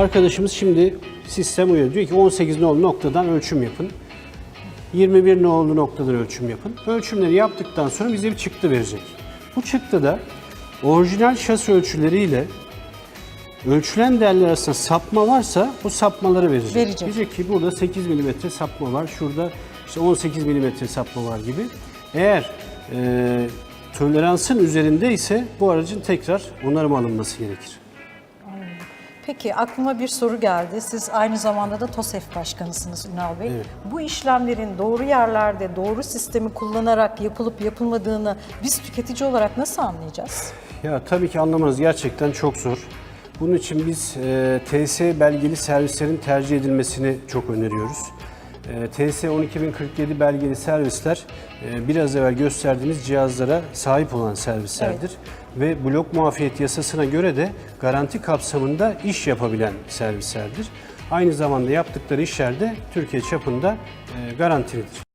Arkadaşımız şimdi sistem uyuyor. Diyor ki 18 nolu noktadan ölçüm yapın. 21 nolu noktadan ölçüm yapın. Ölçümleri yaptıktan sonra bize bir çıktı verecek. Bu çıktıda orijinal şasi ölçüleriyle ölçülen değerler arasında sapma varsa bu sapmaları verecek. Verecek. Diyecek ki burada 8 mm sapma var, şurada işte 18 mm sapma var gibi. Eğer e, toleransın üzerinde ise bu aracın tekrar onarım alınması gerekir. Peki aklıma bir soru geldi. Siz aynı zamanda da TOSEF başkanısınız Ünal Bey. Evet. Bu işlemlerin doğru yerlerde, doğru sistemi kullanarak yapılıp yapılmadığını biz tüketici olarak nasıl anlayacağız? Ya tabii ki anlamanız gerçekten çok zor. Bunun için biz e, TS belgeli servislerin tercih edilmesini çok öneriyoruz. E, TS 12047 belgeli servisler e, biraz evvel gösterdiğimiz cihazlara sahip olan servislerdir. Ve blok muafiyet yasasına göre de garanti kapsamında iş yapabilen servislerdir. Aynı zamanda yaptıkları işler de Türkiye çapında e, garantilidir.